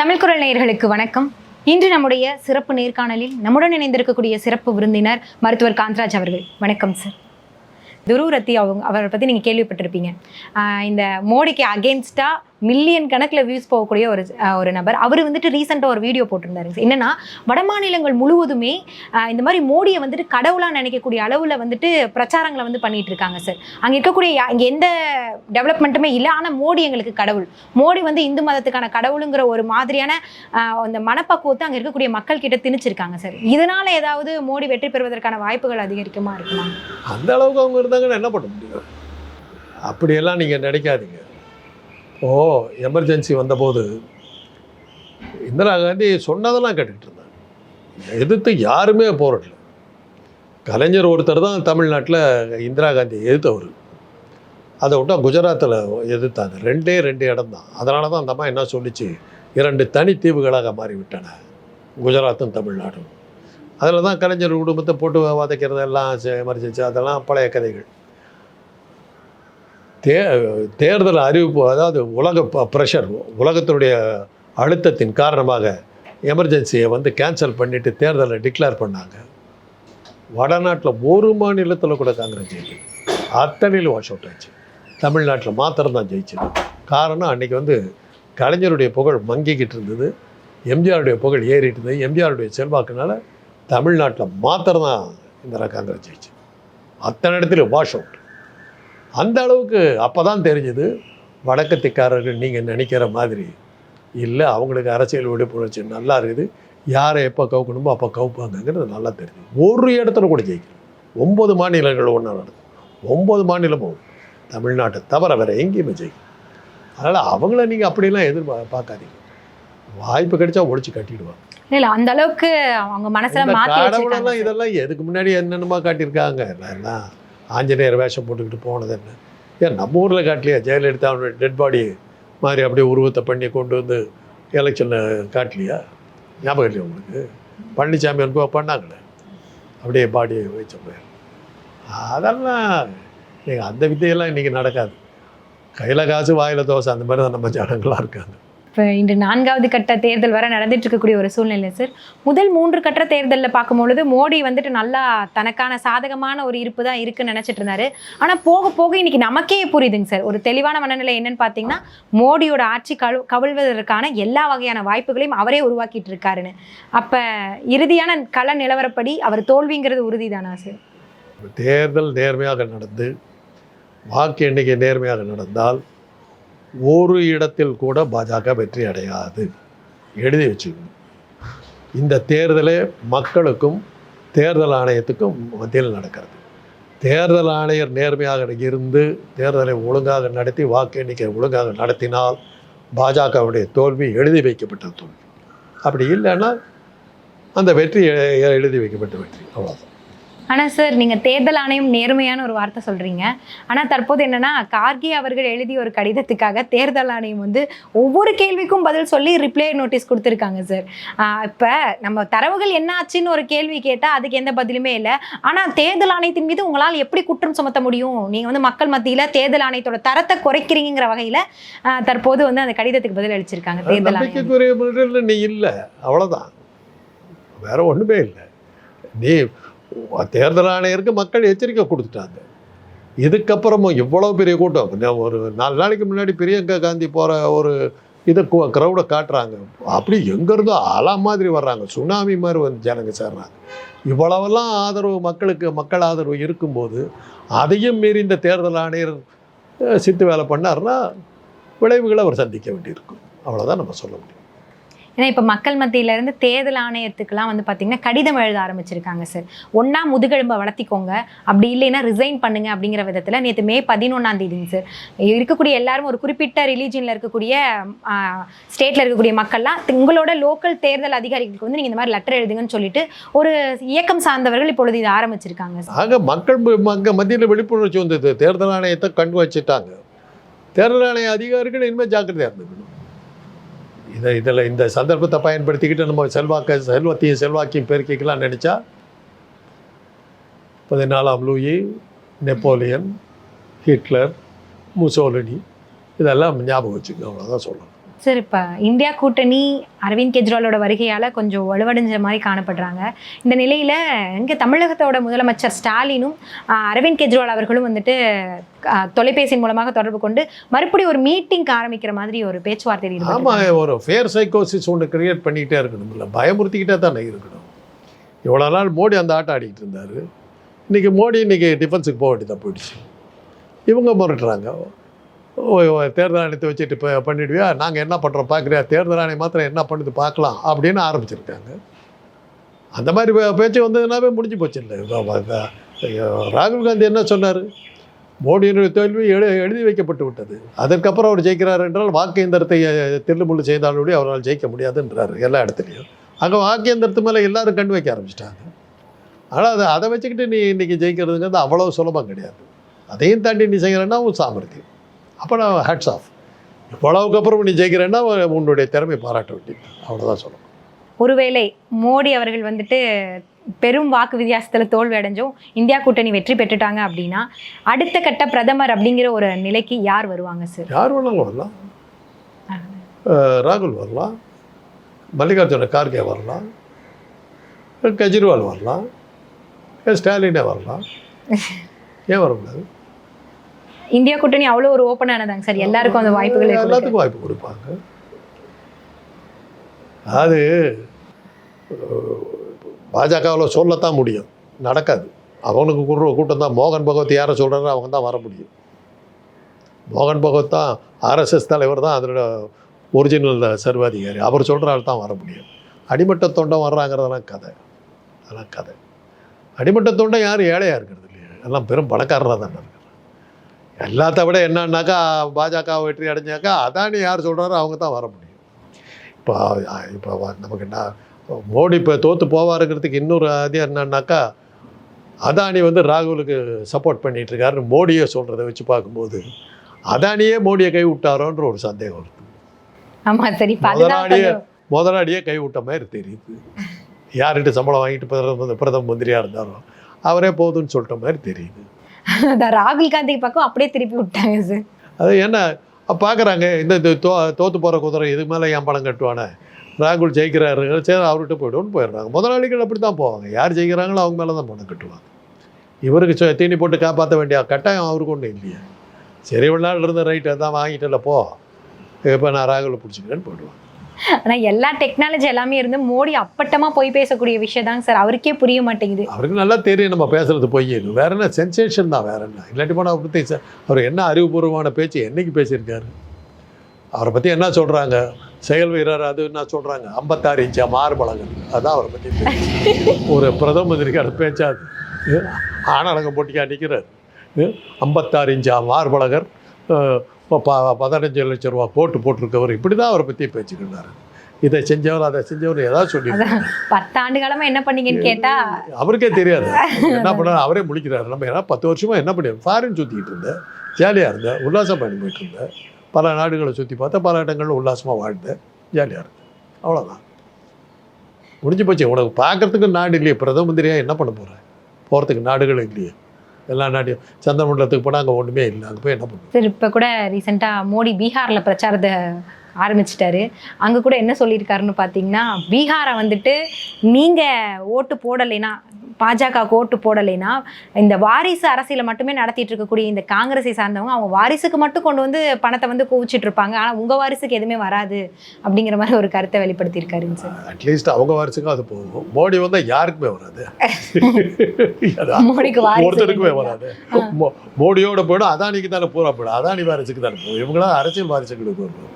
தமிழ் குரல் நேயர்களுக்கு வணக்கம். இன்று நம்முடைய சிறப்பு நேர்காணலில் நம்முடன் இணைந்திருக்கக்கூடிய சிறப்பு விருந்தினர் மருத்துவர் காந்தராஜ் அவர்கள். வணக்கம் சார் துருவரத்தி அவங்க அவரை பற்றி நீங்கள் கேள்விப்பட்டிருப்பீங்க. இந்த மோடிக்கு அகேன்ஸ்டாக மில்லியன் கணக்கில் வியூஸ் போகக்கூடிய ஒரு ஒரு நபர். அவர் வந்துட்டு ரீசெண்டாக ஒரு வீடியோ போட்டிருந்தாரு. என்னன்னா வட மாநிலங்கள் முழுவதுமே இந்த மாதிரி மோடியை வந்துட்டு கடவுளாக நினைக்கக்கூடிய அளவில் வந்துட்டு பிரச்சாரங்களை வந்து பண்ணிட்டு இருக்காங்க சார் அங்கே இருக்கக்கூடிய இங்கே எந்த டெவலப்மெண்ட்டுமே இல்லை. ஆனால் மோடி எங்களுக்கு கடவுள். மோடி வந்து இந்து மதத்துக்கான கடவுளுங்கிற ஒரு மாதிரியான அந்த மனப்பக்குவத்தை அங்கே இருக்கக்கூடிய மக்கள் கிட்ட திணிச்சிருக்காங்க சார் இதனால ஏதாவது மோடி வெற்றி பெறுவதற்கான வாய்ப்புகள் அதிகரிக்குமா இருக்குமா? அந்த அளவுக்கு அவங்க இருந்தாங்கன்னா என்ன பண்ண முடியும்? அப்படியெல்லாம் நீங்கள் நினைக்காதீங்க. ஓ எமர்ஜென்சி வந்தபோது. இந்திரா காந்தி சொன்னதெல்லாம் கேட்டுக்கிட்டு இருந்தாங்க எதிர்த்து யாருமே போராடல. கலைஞர் ஒருத்தர் தான் தமிழ்நாட்டில் இந்திரா காந்தி எதிர்த்தவர். அதை விட்டா குஜராத்தில் எதிர்த்தாங்க ரெண்டே ரெண்டு இடம் தான். அதனால தான் அந்த அம்மா என்ன சொல்லிச்சு? இரண்டு தனித்தீவுகளாக மாறிவிட்டன. குஜராத்தும் தமிழ்நாடும். அதில் தான் கலைஞர் குடும்பத்தை போட்டு வதைக்கிறது எல்லாம் எமர்ஜென்சி அதெல்லாம் பழைய கதைகள். தே தேர்தல் அறிவிப்பு அதாவது உலக ப்ரெஷர் உலகத்தினுடைய அழுத்தத்தின் காரணமாக எமர்ஜென்சியை வந்து கேன்சல் பண்ணிவிட்டு தேர்தலை டிக்ளேர் பண்ணாங்க. வடநாட்டில் ஒரு மாநிலத்தில் கூட காங்கிரஸ் ஜெயிக்கல. அத்தனையிலும் வாஷ் அவுட் ஆச்சு. தமிழ்நாட்டில் மாத்திரம்தான் ஜெயிச்சது. காரணம் அன்னைக்கு வந்து கலைஞருடைய புகழ் மங்கிக்கிட்டு இருந்தது. எம்ஜிஆருடைய புகழ் ஏறிட்டு இருந்தது. எம்ஜிஆருடைய செல்வாக்குனால தமிழ்நாட்டில் மாத்திரம்தான் தான் காங்கிரஸ் ஜெயிச்சு அத்தனை இடத்துலையும் வாஷ் அவுட் அந்த அளவுக்கு அப்போ தான் தெரிஞ்சது வடக்கத்திக்காரர்கள் நீங்கள் நினைக்கிற மாதிரி இல்லை அவங்களுக்கு அரசியல் விழிப்புணர்ச்சி நல்லா இருக்குது. யாரை எப்போ கவுக்கணுமோ அப்போ கவுப்பாங்கங்கிறது நல்லா தெரியுது ஒரு இடத்துல கூட ஜெயிக்கல. ஒம்பது மாநிலங்கள் ஒன்றா நடக்கும். ஒம்பது மாநிலமும் தமிழ்நாட்டை தவிர வேறு எங்கேயுமே ஜெயிக்கல. அதனால் அவங்கள நீங்கள் அப்படிலாம் எதிர்பா பார்க்காதீங்க வாய்ப்பு கிடைச்சா ஒழிச்சு கட்டிடுவாங்க. இல்ல அந்த அளவுக்கு அவங்க மனசுல மாத்தி. இதெல்லாம் எதுக்கு முன்னாடி என்னென்னமா காட்டியிருக்காங்க. எல்லாம் ஆஞ்சநேயர் வேஷம் போட்டுக்கிட்டு போனது என்ன? ஏன் நம்ம ஊரில் காட்டலையா? ஜெயலலிதா டெட் பாடி மாதிரி அப்படியே உருவத்தை பண்ணி கொண்டு வந்து எலெக்ஷனில் காட்டலையா? ஞாபகம் இல்லையா உங்களுக்கு? பழனிசாமி அனுபவம் பண்ணாங்களே? அப்படியே பாடியை வச்ச போய் அதெல்லாம் நீங்கள் அந்த வித்தையெல்லாம் இன்றைக்கி நடக்காது. கையில் காசு வாயில் தோசை அந்த மாதிரி தான் நம்ம ஜனங்களாக இருக்காங்க. இப்போ இன்று நான்காவது கட்ட தேர்தல் வர நடந்துட்டு இருக்கக்கூடிய ஒரு சூழ்நிலை சார் முதல் மூன்று கட்ட தேர்தலில் பார்க்கும்பொழுது மோடி வந்துட்டு நல்லா தனக்கான சாதகமான ஒரு இருப்பு தான் இருக்குன்னு நினைச்சிட்டு இருந்தாரு ஆனால் போக போக இன்னைக்கு நமக்கே புரியுதுங்க சார் ஒரு தெளிவான மனநிலை என்னன்னு பார்த்தீங்கன்னா மோடியோட ஆட்சி கவு கவிழ்வதற்கான எல்லா வகையான வாய்ப்புகளையும் அவரே உருவாக்கிட்டு இருக்காருன்னு அப்போ இறுதியான கள நிலவரப்படி அவர் தோல்விங்கிறது உறுதி தானா சார் தேர்தல் நேர்மையாக நடந்து வாக்கு எண்ணிக்கை நேர்மையாக நடந்தால் ஒரு இடத்தில் கூட பாஜக வெற்றி அடையாது. எழுதி வச்சுக்கணும். இந்த தேர்தலே மக்களுக்கும் தேர்தல் ஆணையத்துக்கும் மத்தியில் நடக்கிறது. தேர்தல் ஆணையர் நேர்மையாக இருந்து தேர்தலை ஒழுங்காக நடத்தி வாக்கு எண்ணிக்கை ஒழுங்காக நடத்தினால் பாஜகவுடைய தோல்வி எழுதி வைக்கப்பட்ட தோல்வி. அப்படி இல்லைன்னா அந்த வெற்றி எழுதி வைக்கப்பட்ட வெற்றி. அவ்வளோதான் ஆனால் சார் நீங்கள் தேர்தல் ஆணையம் நேர்மையான ஒரு வார்த்தை சொல்கிறீங்க ஆனால் தற்போது என்னன்னா கார்கே அவர்கள் எழுதிய ஒரு கடிதத்துக்காக தேர்தல் ஆணையம் வந்து ஒவ்வொரு கேள்விக்கும் பதில் சொல்லி ரிப்ளை நோட்டீஸ் கொடுத்துருக்காங்க சார் இப்போ நம்ம தரவுகள் என்ன ஆச்சுன்னு ஒரு கேள்வி கேட்டால் அதுக்கு எந்த பதிலுமே இல்லை. ஆனால் தேர்தல் ஆணையத்தின் மீது உங்களால் எப்படி குற்றம் சுமத்த முடியும்? நீங்கள் வந்து மக்கள் மத்தியில் தேர்தல் ஆணையத்தோட தரத்தை குறைக்கிறீங்கிற வகையில் தற்போது வந்து அந்த கடிதத்துக்கு பதில் அளிச்சிருக்காங்க தேர்தல் ஆணையம். இல்லை அவ்வளோதான் வேற ஒன்றுமே இல்லை. நீ தேர்தல் ஆணையருக்கு மக்கள் எச்சரிக்கை கொடுத்துட்டாங்க. இதுக்கப்புறமும் இவ்வளோ பெரிய கூட்டம். ஒரு நாலு நாளைக்கு முன்னாடி பிரியங்கா காந்தி போகிற ஒரு இதை க்ரௌடை காட்டுறாங்க. அப்படி எங்கேருந்தோ அலா மாதிரி வர்றாங்க. சுனாமி மாதிரி வந்து ஜனங்க சேர்றாங்க. இவ்வளவெல்லாம் ஆதரவு மக்களுக்கு மக்கள் ஆதரவு இருக்கும்போது அதையும் மீறி இந்த தேர்தல் ஆணையர் சித்து வேலை பண்ணாருன்னா விளைவுகளை அவர் சந்திக்க வேண்டியிருக்கும். அவ்வளோதான் நம்ம சொல்ல முடியும். ஏன்னா இப்போ மக்கள் மத்தியில இருந்து தேர்தல் ஆணையத்துக்குலாம் வந்து பார்த்தீங்கன்னா கடிதம் எழுத ஆரம்பிச்சிருக்காங்க சார் ஒன்றா முதுகெலும்பை வளர்த்திக்கோங்க. அப்படி இல்லைன்னா ரிசைன் பண்ணுங்க அப்படிங்கிற விதத்தில் நேற்று மே பதினொன்றாம் தேதிங்க சார் இருக்கக்கூடிய எல்லாரும் ஒரு குறிப்பிட்ட ரிலீஜனில் இருக்கக்கூடிய ஸ்டேட்டில் இருக்கக்கூடிய மக்கள்லாம் உங்களோட லோக்கல் தேர்தல் அதிகாரிகளுக்கு வந்து நீங்கள் இந்த மாதிரி லெட்டர் எழுதுங்கன்னு சொல்லிட்டு ஒரு இயக்கம் சார்ந்தவர்கள் இப்பொழுது இதை ஆரம்பிச்சிருக்காங்க ஆக மக்கள் ம- மத்தியில் விழிப்புணர்ச்சி வந்தது தேர்தல் ஆணையத்தை கண்டு வச்சுட்டாங்க. தேர்தல் ஆணைய அதிகாரிகள் இனிமேல் ஜாக்கிரதையாக இருந்துக்கணும். இதை இதில் இந்த சந்தர்ப்பத்தை பயன்படுத்திக்கிட்டு நம்ம செல்வாக்க செல்வத்தையும் செல்வாக்கையும் பெருக்கிக்கலாம் நினச்சா பதினாலாம் லூயி நெப்போலியன் ஹிட்லர் முசோலினி இதெல்லாம் ஞாபகம் வச்சுக்கோங்க அவ்வளோதான் சொல்லணும். சார் இப்போ இந்தியா கூட்டணி அரவிந்த் கெஜ்ரிவாலோட வருகையால் கொஞ்சம் வலுவடைஞ்ச மாதிரி காணப்படுறாங்க. இந்த நிலையில் இங்கே தமிழகத்தோட முதலமைச்சர் ஸ்டாலினும் அரவிந்த் கெஜ்ரிவால் அவர்களும் வந்துட்டு தொலைபேசி மூலமாக தொடர்பு கொண்டு மறுபடியும் ஒரு மீட்டிங் ஆரம்பிக்கிற மாதிரி ஒரு பேச்சுவார்த்தை ஆமாம் ஒரு ஃபேர் சைக்கோசிஸ் ஒன்று கிரியேட் பண்ணிக்கிட்டே இருக்கணும்ல பயமுறுத்திக்கிட்டே தானே இருக்கணும். இவ்வளோ நாள் மோடி அந்த ஆட்டம் ஆடிக்கிட்டு இருந்தார். இன்றைக்கி மோடி இன்றைக்கி டிஃபென்ஸுக்கு போக வேண்டியதாக போயிடுச்சு. இவங்க மிரட்டுறாங்க. தேர்தல் ஆணையத்தை வச்சுட்டு இப்போ பண்ணிடுவியா? நாங்கள் என்ன பண்ணுறோம் பார்க்குறியா தேர்தல் ஆணையம் மாத்திரம் என்ன பண்ணுது பார்க்கலாம் அப்படின்னு ஆரம்பிச்சிருக்காங்க. அந்த மாதிரி பே- பேச்சு வந்ததுனாவே முடிஞ்சு போச்சு இல்லை. ராகுல் காந்தி என்ன சொன்னார்? மோடியினுடைய தோல்வி எழு எழுதி வைக்கப்பட்டு விட்டது. அதற்கப்புறம் அவர் ஜெயிக்கிறார் என்றால் வாக்கேந்திரத்தை தில்லுமுள்ளு செய்தாலுடைய அவரால் ஜெயிக்க முடியாதுன்றார் எல்லா இடத்துலையும். அங்கே வாக்கேந்திரத்து மேலே எல்லோரும் கண் வைக்க ஆரம்பிச்சிட்டாங்க. ஆனால் அதை அதை வச்சுக்கிட்டு நீ இன்றைக்கி ஜெயிக்கிறதுங்கிறது அவ்வளோ சுலபம் கிடையாது. அதையும் தாண்டி நீ செய்கிறேன்னா உன் சாமர்த்தியம். அப்போ நான் ஹேட்ஸ் ஆஃப் இவ்வளவுக்கு அப்புறம் நீ ஜெயிக்கிறேன்னா உன்னுடைய திறமை பாராட்ட வேண்டியது. அவ்வளோதான் சொல்லணும். ஒருவேளை மோடி அவர்கள் வந்துட்டு பெரும் வாக்கு வித்தியாசத்தில் தோல்வி அடைஞ்சும் இந்தியா கூட்டணி வெற்றி பெற்றுட்டாங்க அப்படின்னா அடுத்த கட்ட பிரதமர் அப்படிங்கிற ஒரு நிலைக்கு யார் வருவாங்க சார் யார் வேணாலும் வரலாம். ராகுல் வரலாம். மல்லிகார்ஜுன கார்கே வரலாம். கெஜ்ரிவால் வரலாம். ஸ்டாலினே வரலாம். ஏன் வரக்கூடாது? இந்தியா கூட்டணி அவ்வளோ ஒரு ஓப்பன் ஆனதாங்க சார். எல்லாருக்கும் அந்த வாய்ப்புகள். எல்லாத்துக்கும் வாய்ப்பு கொடுப்பாங்க. அது பாஜகவில் சொல்லத்தான் முடியும். நடக்காது. அவனுக்கு கூடுற கூட்டம் தான். மோகன் பகவத் யாரை சொல்கிறாரோ அவங்க தான் வர முடியும். மோகன் பகவத் தான் ஆர்எஸ்எஸ் தலைவர் தான் அதோட ஒரிஜினல் சர்வாதிகாரி. அவர் சொல்கிற ஆள் தான் வர முடியும். அடிமட்ட தொண்டம் வர்றாங்கிறதெல்லாம் கதை. அதெல்லாம் கதை. அடிமட்ட தொண்டம் யாரும் ஏழையாக இருக்கிறது இல்லையா? எல்லாம் பெரும் பணக்காரராக தானே எல்லாத்த விட என்னன்னாக்கா பாஜக வெற்றி அடைஞ்சாக்கா அதானி யார் சொல்கிறாரோ அவங்க தான் வர முடியும். இப்போ இப்போ நமக்கு என்ன மோடி இப்போ தோற்று போவாருங்கிறதுக்கு இன்னொரு அது என்னன்னாக்கா அதானி வந்து ராகுலுக்கு சப்போர்ட் பண்ணிட்டு இருக்காருன்னு மோடியை சொல்கிறத வச்சு பார்க்கும்போது அதானியே மோடியை கை விட்டாரோன்ற ஒரு சந்தேகம் வருது. ஆமா சரி முதலாளியே முதலாளியே கை விட்ட மாதிரி தெரியுது. யார்கிட்ட சம்பளம் வாங்கிட்டு பிரதம பிரதம மந்திரியாக இருந்தாலும் அவரே போதும்னு சொல்லிட்ட மாதிரி தெரியுது. ராகுல் காந்தி பக்கம் அப்படியே திருப்பி விட்டாங்க சார் அது என்ன பார்க்குறாங்க இந்த தோ தோற்று போகிற குதிரை இதுக்கு மேலே என் பணம் கட்டுவானே. ராகுல் ஜெயிக்கிறாரு சரி அவர்கிட்ட போய்டுவோன்னு போயிடுறாங்க. முதலாளிகள் அப்படி தான் போவாங்க. யார் ஜெயிக்கிறாங்களோ அவங்க மேலே தான் பணம் கட்டுவாங்க. இவருக்கு சொ- தீனி போட்டு காப்பாற்ற வேண்டிய கட்டாயம் அவருக்கு ஒன்றும் இல்லையா. சரி இவ்வளோ நாள் இருந்த ரைட்டு தான் வாங்கிட்டு இல்லை போ. இப்போ நான் ராகுலை பிடிச்சிக்கிறேன்னு போயிடுவாங்க. ஆனால் எல்லா டெக்னாலஜி எல்லாமே இருந்து மோடி அப்பட்டமாக போய் பேசக்கூடிய விஷயம் தாங்க சார். அவருக்கே புரிய மாட்டேங்குது. அவருக்கு நல்லா தெரியும் நம்ம பேசுறது பொய் வேற என்ன சென்சேஷன் தான் வேற என்ன. இல்லாட்டி போனால் அவரை பற்றி சார் அவர் என்ன அறிவுபூர்வமான பேச்சு என்னைக்கு பேசியிருக்காரு? அவரை பற்றி என்ன சொல்கிறாங்க செயல் வீரர் அது என்ன சொல்கிறாங்க ஐம்பத்தாறு இன்ச்சா மார்பழகன் அதான் அவரை பற்றி ஒரு பிரதம மந்திரிக்கான பேச்சாது ஆனழகம் போட்டிக்கா நிற்கிறார் ஐம்பத்தாறு இன்ச்சா மார்பழகர் அஹ், ப- பதினஞ்சு லட்சம் ரூபா கோட்டு போட்டிருக்கவர் இப்படி தான் அவரை பற்றி பேச்சுக்கிட்டாரு இதை செஞ்சவர் அதை செஞ்சவர் ஏதாவது சொல்லி பத்தாண்டு காலமா என்ன பண்ணீங்கன்னு கேட்டா அவருக்கே தெரியாது. என்ன பண்ணாரு அவரே முடிக்கிறாரு. நம்ம ஏன்னா பத்து வருஷமா என்ன பண்ணி ஃபாரின் சுற்றிக்கிட்டு இருந்தேன். ஜாலியாக இருந்தேன். உல்லாசம் பண்ணி போயிட்டு இருந்தேன். பல நாடுகளை சுற்றி பார்த்தேன். பல இடங்களில் உல்லாசமாக வாழ்ந்தேன். ஜாலியாக இருந்தேன். அவ்வளோதான் முடிஞ்சு போச்சு. உனக்கு பார்க்கறதுக்கு நாடு இல்லையே. பிரதம மந்திரியாக என்ன பண்ண போகிறேன் போகிறதுக்கு நாடுகளும் இல்லையே. எல்லா நாட்டையும் சந்திரமண்டலத்துக்கு போனால் அங்கே ஒன்றுமே இல்லை. அங்கே போய் என்ன பண்ணுவோம் சார் இப்போ கூட ரீசெண்டாக மோடி பீகாரில் பிரச்சாரத்தை ஆரம்பிச்சிட்டாரு. அங்கே கூட என்ன சொல்லியிருக்காருன்னு பார்த்தீங்கன்னா பீகாரை வந்துட்டு நீங்கள் ஓட்டு போடலைன்னா பாஜகவுக்கு ஓட்டு போடலைனா இந்த வாரிசு அரசியலை மட்டுமே நடத்திட்டு இருக்கக்கூடிய இந்த காங்கிரஸை சார்ந்தவங்க அவங்க வாரிசுக்கு மட்டும் கொண்டு வந்து பணத்தை வந்து குவிச்சிட்டு இருப்பாங்க. ஆனால் உங்கள் வாரிசுக்கு எதுவுமே வராது அப்படிங்கிற மாதிரி ஒரு கருத்தை வெளிப்படுத்தியிருக்காருங்க சார். அட்லீஸ்ட் அவங்க வாரிசுக்கும் அது போகும். மோடி வந்தால் யாருக்குமே வராது. ஒருத்தருக்குமே? வராது. மோடியோட போயிடும் அதானிக்கு தானே பூரா போயிடும் அதானி வாரிசுக்கு தானே போகும். இவங்களாம் அரசியல் வாரிசுகளுக்கு வரும்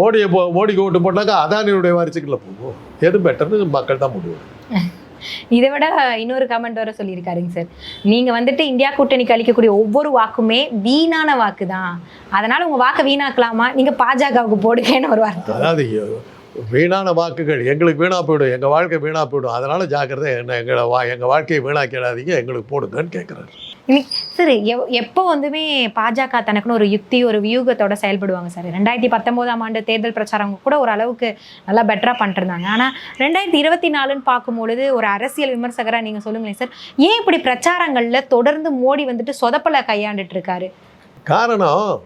மோடியை போ மோடிக்கு ஓட்டு போட்டாக்கா அதானியுடைய வாரிசுக்குள்ள போகும். எது பெட்டர்னு மக்கள் தான் முடிவு. இதை விட இன்னொரு கமெண்ட் வர சொல்லியிருக்காருங்க சார் நீங்கள் வந்துட்டு இந்தியா கூட்டணிக்கு அளிக்கக்கூடிய ஒவ்வொரு வாக்குமே வீணான வாக்கு தான் அதனால் உங்க வாக்கை வீணாக்கலாமா? நீங்க பாஜகவுக்கு போடுங்கன்னு ஒரு வார்த்தை. அதாவது வீணான வாக்குகள் எங்களுக்கு வீணா போயிடும் எங்கள் வாழ்க்கை வீணாக போயிடும். அதனால ஜாக்கிரதை என்ன எங்களை வா எங்கள் வாழ்க்கையை வீணாக்கிடாதீங்க எங்களுக்கு போடுங்கன்னு கேட்குறாரு சார் எவ் எப்போ வந்துமே பாஜக தனக்குன்னு ஒரு யுக்தி ஒரு வியூகத்தோட செயல்படுவாங்க சார். ரெண்டாயிரத்தி பத்தொம்போதாம் ஆண்டு தேர்தல் பிரச்சாரம் கூட ஒரு அளவுக்கு நல்லா பெட்டராக பண்ணிருந்தாங்க ஆனால் ரெண்டாயிரத்தி இருபத்தி நாலுன்னு பார்க்கும்பொழுது ஒரு அரசியல் விமர்சகராக நீங்கள் சொல்லுங்களேன் சார் ஏன் இப்படி பிரச்சாரங்களில் தொடர்ந்து மோடி வந்துட்டு சொதப்பலை கையாண்டுட்டு இருக்காரு காரணம்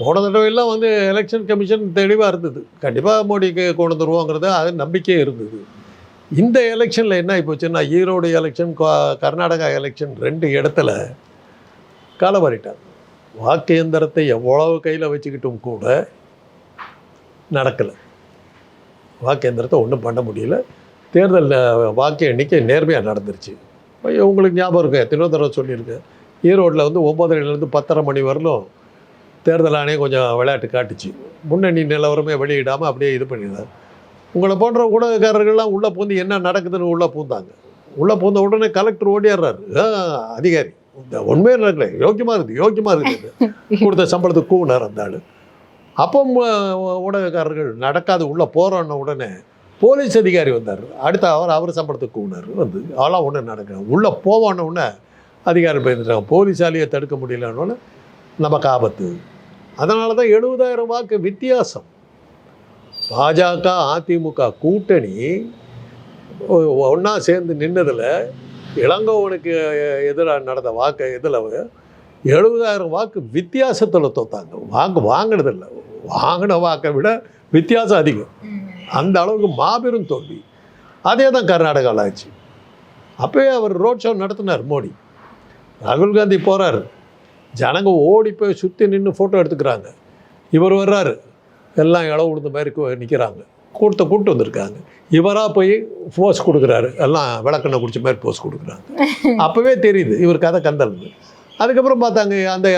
போன தடவையெல்லாம் வந்து எலெக்ஷன் கமிஷன் தெளிவாக இருந்தது. கண்டிப்பாக மோடிக்கு கொண்டு வந்துருவோங்கிறது அது நம்பிக்கை இருந்தது. இந்த எலெக்ஷனில் என்ன ஆகி போச்சுன்னா ஈரோடு எலெக்ஷன் கர்நாடகா எலெக்ஷன் ரெண்டு இடத்துல காலவாரிட்டார் வாக்கு எந்திரத்தை எவ்வளவு கையில் வச்சுக்கிட்டும் கூட நடக்கலை. வாக்கு எந்திரத்தை ஒன்றும் பண்ண முடியல. தேர்தலில் வாக்கு எண்ணிக்கை நேர்மையாக நடந்துருச்சு. ஐயோ, உங்களுக்கு ஞாபகம் இருக்கு? எத்தனையோ தடவை சொல்லியிருக்கேன். ஈரோட்டில் வந்து ஒம்பதரைலேருந்து பத்தரை மணி வரலும் தேர்தல் ஆணையம் கொஞ்சம் விளையாட்டு காட்டுச்சு. முன்னணி நிலவரமே வெளியிடாமல் அப்படியே இது பண்ணிடுறாரு உங்களை போன்ற ஊடகக்காரர்கள்லாம் உள்ளே பூந்து என்ன நடக்குதுன்னு உள்ளே பூந்தாங்க. உள்ளே பூந்த உடனே கலெக்டர் ஓடிடுறாரு "ஆ, அதிகாரி. இந்த உண்மையே நடக்கல. யோக்கியமாக இருக்குது யோக்கியமாக இருக்குது. கொடுத்த சம்பளத்துக்கு கூவினார் அந்த ஆள் அப்போ ஊடகக்காரர்கள் நடக்காது உள்ளே போகிறோன்ன உடனே போலீஸ் அதிகாரி வந்தார். அடுத்த அவர் அவர் சம்பளத்துக்கு கூவினார் வந்து அதெல்லாம் ஒன்று நடக்க உள்ளே போவோன்ன உடனே அதிகாரி பயந்துட்டாங்க. போலீஸாலேயே தடுக்க முடியலன்னு நமக்கு ஆபத்து. அதனால தான் எழுபதாயிரம் வாக்கு வித்தியாசம். பாஜக அதிமுக கூட்டணி ஒன்றா சேர்ந்து நின்னதில் இளங்கோவனுக்கு எதிராக நடந்த வாக்கு இதில் எழுபதாயிரம் வாக்கு வித்தியாசத்தில் தோத்தாங்க. வாக்கு வாங்கினதில்லை. வாங்கின வாக்கை விட வித்தியாசம் அதிகம். அந்த அளவுக்கு மாபெரும் தோல்வி. அதே தான் கர்நாடகாவில் ஆச்சு. அப்போயே அவர் ரோட் ஷோ நடத்தினார் மோடி. ராகுல் காந்தி போகிறாரு ஜனங்க ஓடி போய் சுற்றி நின்று ஃபோட்டோ எடுத்துக்கிறாங்க. இவர் வர்றாரு. எல்லாம் இளவு விழுந்த மாதிரி நிற்கிறாங்க கூட்டத்தை கூட்டு வந்திருக்காங்க. இவராக போய் போஸ் கொடுக்குறாரு. எல்லாம் விளக்கெண்ணெய் குடிச்ச மாதிரி போஸ் கொடுக்குறாங்க. அப்போவே தெரியுது. இவர் கதை கந்தல்னு. அதுக்கப்புறம் பார்த்தாங்க அந்த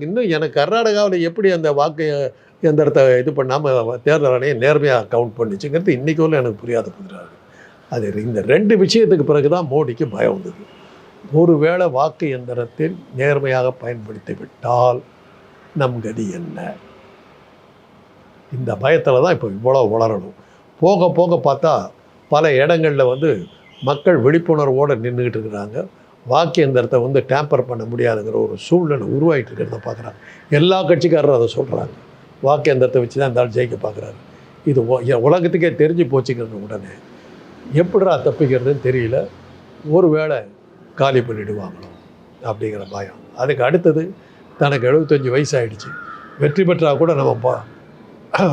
இன்னும் எனக்கு கர்நாடகாவில் எப்படி அந்த வாக்கு எந்திரத்தை இது பண்ணாமல் தேர்தல் ஆணையம் நேர்மையாக கவுண்ட் பண்ணிச்சுங்கிறது இன்றைக்கு வரலும் எனக்கு புரியாத புதிராது அது இந்த ரெண்டு விஷயத்துக்கு பிறகு தான் மோடிக்கு பயம் வந்தது. ஒருவேளை வாக்கு எந்திரத்தில் நேர்மையாக பயன்படுத்தி விட்டால் நம் கதி என்ன? இந்த பயத்தில் தான் இப்போ இவ்வளோ வளரணும். போக போக பார்த்தா பல இடங்களில் வந்து மக்கள் விழிப்புணர்வோடு நின்றுக்கிட்டு இருக்கிறாங்க. வாக்கியந்திரத்தை வந்து டேம்பர் பண்ண முடியாதுங்கிற ஒரு சூழ்நிலை உருவாகிட்டு இருக்கிறத பார்க்குறாங்க. எல்லா கட்சிக்காரரும் அதை சொல்கிறாங்க வாக்கியந்திரத்தை வச்சு தான் இந்த ஆள் ஜெயிக்க பார்க்குறாரு. இது உலகத்துக்கே தெரிஞ்சு போச்சுக்கிறது உடனே எப்படிடா தப்பிக்கிறதுன்னு தெரியல. ஒருவேளை காலி பண்ணிடுவாங்களோ அப்படிங்கிற பயம். அதுக்கு அடுத்தது தனக்கு எழுபத்தஞ்சி வயசாயிடுச்சு. வெற்றி பெற்றால் கூட நம்ம பா-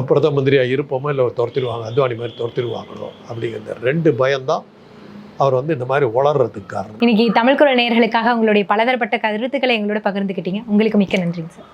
பிரதம மந்திரியாக இருப்போமோ இல்லை துரத்திடுவாங்க அத்வானி மாதிரி துரத்திடுவாங்களோ அப்படிங்கிற ரெண்டு பயம்தான் அவர் வந்து இந்த மாதிரி வளர்றதுக்கு காரணம். இன்னைக்கு தமிழ் குரல் நேர்களுக்காக உங்களுடைய பலதரப்பட்ட கருத்துக்களை எங்களோட பகிர்ந்துக்கிட்டீங்க உங்களுக்கு மிக்க நன்றிங்க சார்.